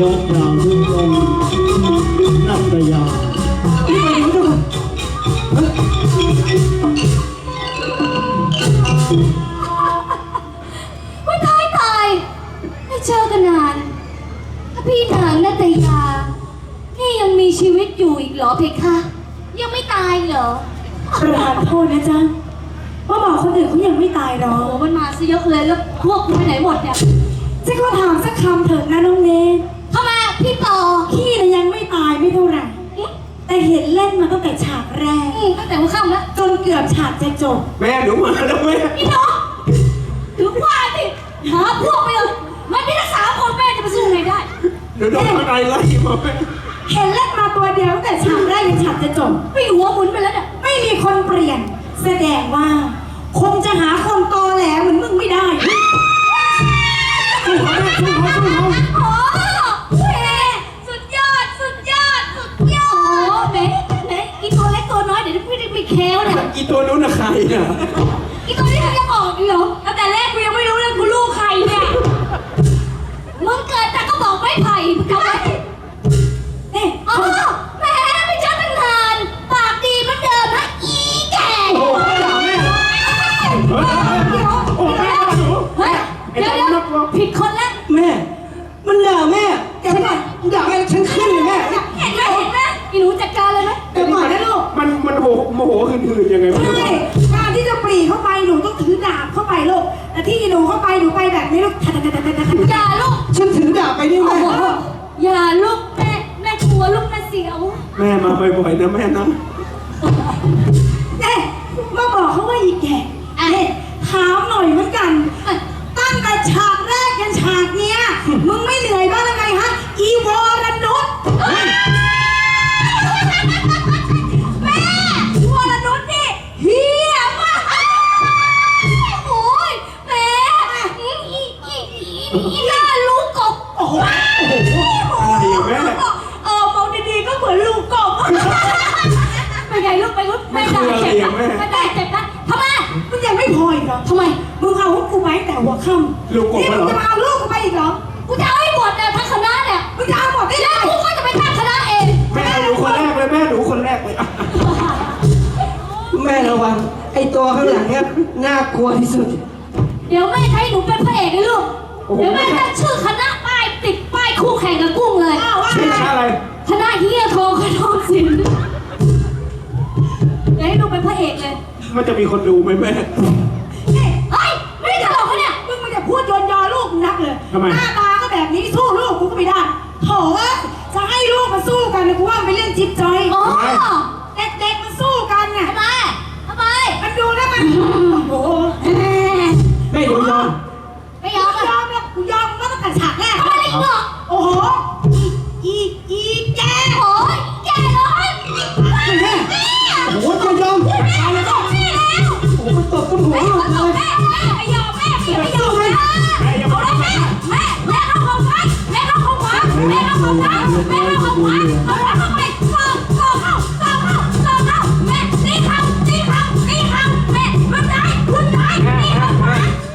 ยกดาวทุกองค์นัตยาพี่ไปดูด้วยไม่ตายตายไม่เจอกันนานถ้าพี่นางนาตยา นี่ยังมีชีวิตอยู่อีกเหรอเพคะ ยังไม่ตายเหรอประธานโทษนะจ๊ะว่าบอกคนอื่นเขายังไม่ตายหรอโอ้กมันมาซะเยอะเลยแล้วพวกมึงไปไหนหมดเนี่ยฉันก็ถามสักคำเถิดนะน้องเนย เข้ามาพี่ต่อ พี่น่ะยังไม่ตายไม่เท่าไหร่ แต่ เห็นเล่นมาตั้งแต่ฉากแรกอืมตั้งแต่หัวค่ำแล้วจนเกือบฉากจะจบ แม่หนูมาแล้วแม่พี่น้องถือว่าสิหาพวกไปเลยมันมีทั้งสามคนแม่จะไปสู้ไงได้เดี๋ยวโดนอะไรไล่มาแม่เห็นเล่นมาตัวเดียวตั้งแต่ฉากแรกจนฉากจะจบพี่หัวหมุนไปแล้วเนี่ยไม่มีคนเปลี่ยน แสดงว่า คงจะหาคนตอแหลเหมือนมึงไม่ได้ ดี๋ยวเดี๋ยวผิดคนแล้วแม่ มันด่าแม่ฉันด่าแม่ฉันขึ้นเลยแม่เห็นไหมเห็นไหมอีหนูจัดการเลยไหมเดี๋ยวก่อนนะลูกมันมันโหโมโหหืนๆยังไงไม่รู้ใช่การที่จะปรีเข้าไปหนูต้องถือดาบเข้าไปลูกแต่ที่หนูเข้าไปหนูไปแบบนี้ลูกทัดทัดทัดทัดทัดทัดอย่าลูกฉันถือดาบไปนี่โอ้แม่โหอย่าลูกแม่แม่กลัวลูกแม่เสียว แม่มาบ่อยๆนะแม่นะ เอ๊ะมาบอกเขาว่าอีแก่เอ๊ะถามหน่อยเหมือนกัน ตั้งแต่ ฉากแรกยันฉากเนี้ย มึงไม่เหนื่อยบ้างหรือไงฮะ อีวรนุชแม่วรนุชนี่เฮียมากโอ้ยแม่อีอีอีอีอีหน้าลูกกบโอ้โหอะไรอะแม่ เออมองดีๆก็เหมือนลูกกบเป็นไงลูกไปลูกแม่ด่าเจ็บนะแม่ด่าเจ็บนะทำไม มึงยังไม่พออีกเหรอทำไม มึงเอาให้กูไปแต่หัวค่ำลูกกบนี่เหรมึองจะมาเอาลูกกูไปอีกเหรอ กูจะเอาให้หมดเนี่ยทั้งคณะเนี่ยมึงจะเอาหมดได้แล้วไงกูก็จะไปตั้งคณะเองแม่หนูคนแรกเลยแม่หนูคนแรกเลยอะแม่ระวัง ไอตัวข้างหลังเนี่ยน่ากลัวที่สุด เดี๋ยวแม่ให้หนูเป็นพระเอกให้ลูกเดี๋ยวแม่ตั้งชื่อคณะป้ายติดป้ายคู่แข่งกับกุ้งเลยอ้าวว่าชื่ออะไร คณะเฮียทองคณะศิลป์เดี๋ยวให้หนูเป็นพระเอกเลย มันจะมีคนดูไหมแม่ กนักเลยทำไม หน้าตาก็แบบนี้สู้ลูกกูก็ไม่ได้โถเอ้ยจะให้ลูกมาสู้กันนะกูว่ามันเป็นเรื่องจิ๊บจอยอ๋อเด็กๆมันสู้กันไงทำไม ทำไม มันดูแล้วมัน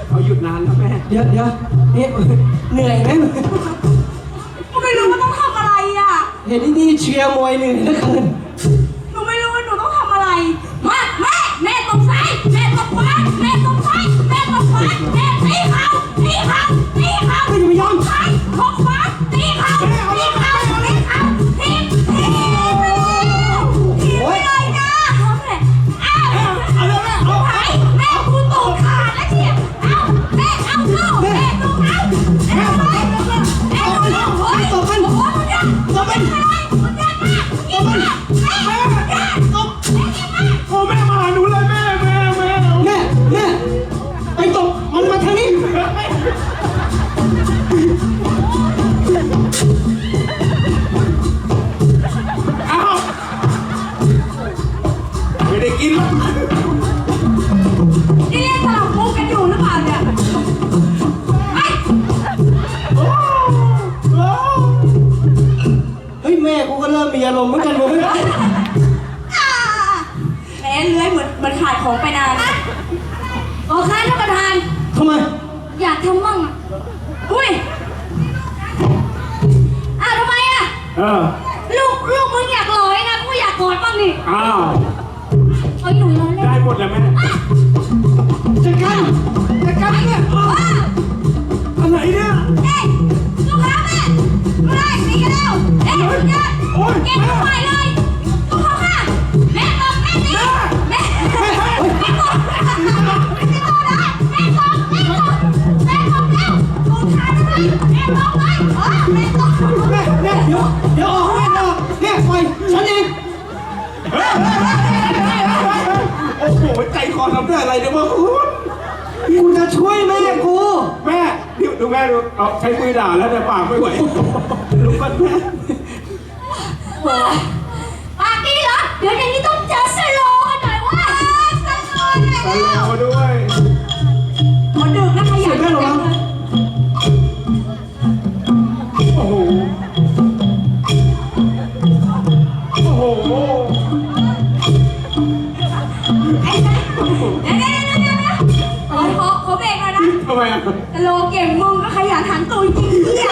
เขาหยุดนานแล้วแม่ เดี๋ยวเดี๋ยวนี่เหนื่อยไหมกูไม่รู้ว่าต้องทำอะไรอะ เห็นที่นี่เชียร์มวยเหนื่อยเหลือเกินหนูไม่รู้ว่าหนูต้องทำอะไร มาแม่แม่ตรงซ้ายแม่ตรงขวาแม่ตรงซ้ายแม่ตรงขวาแม่ตีเข้าตี เอาแม่ไปแม่ตูดเอา กูก็เริ่มมีอารมณ์เหมือนกันเว้แหมเลื้อยเหมือนเหมือนขายของไปนานขอค้านท่านประธาน ทำไม อยากทำมั่งอะอุ้ยเออ ลูกลูกมึงอยากลอยนะกูอยากกอดบ้างนี่อ้าว เอ้ยหนูล้อเล่นได้หมดแล้วแม่จัดการจัดการเนี่ยอะไอ๊ะโอ๊ยเก็บลูกใหม่เลยลูกเขาค่ะ แม่บอกแม่ตีแม่แม่บอกแม่บอกแม่บอกนะแม่บอกแม่บอกแม่บอกแล้วลูกค้าทำไมแม่บอกไว้เออแม่บอกแม่แม่เดี๋ยวเดี๋ยวออกแม่ออกแม่ปล่อยฉันเองโอ้โหใจคอทำด้วยอะไรเนี่ยว่าคุณกูจะช่วยแม่กูแม่ดูดูแม่ดูเอาใช้มือด่าแล้วแต่ปากไม่ไหวลุกก่อนแม่ ปากดีเหรอ เดี๋ยวอย่างนี้ต้องเจอสโลว์หน่อยว่าสโลว์ตลอด้วยคนดึกนะขยันจังเลยโอ้โหโอ้โหไอ้ยวเดี๋ยวเดี๋ยวเดี๋ยวเดี๋ยวขอขอขอเบรกหน่อยนะทำไมอะสโลเก่งมึงก็ขยันหันตูจริงเนี่ย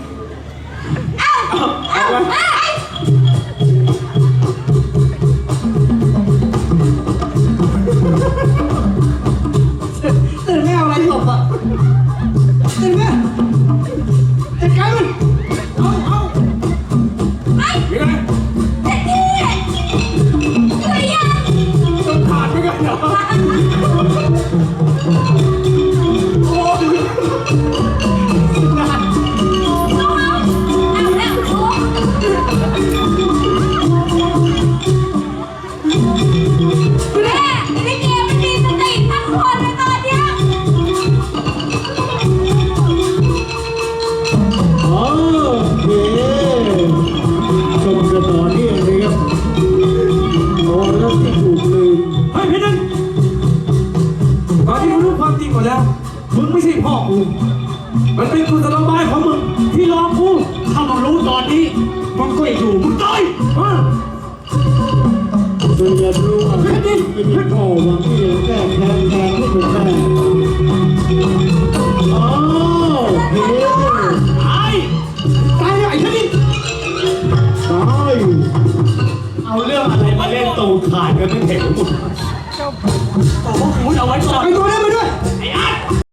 มึงไม่ใช่พ่อกู มันเป็นกุศโลบายของมึงที่หลอกกูถ้ามึงรู้ตอนนี้มึงก็อย่าอยู่มึงตายอะจนจะรู้ว่าเป็นพ่อหวังที่จะแก้แค้นแทนผู้เป็นแม่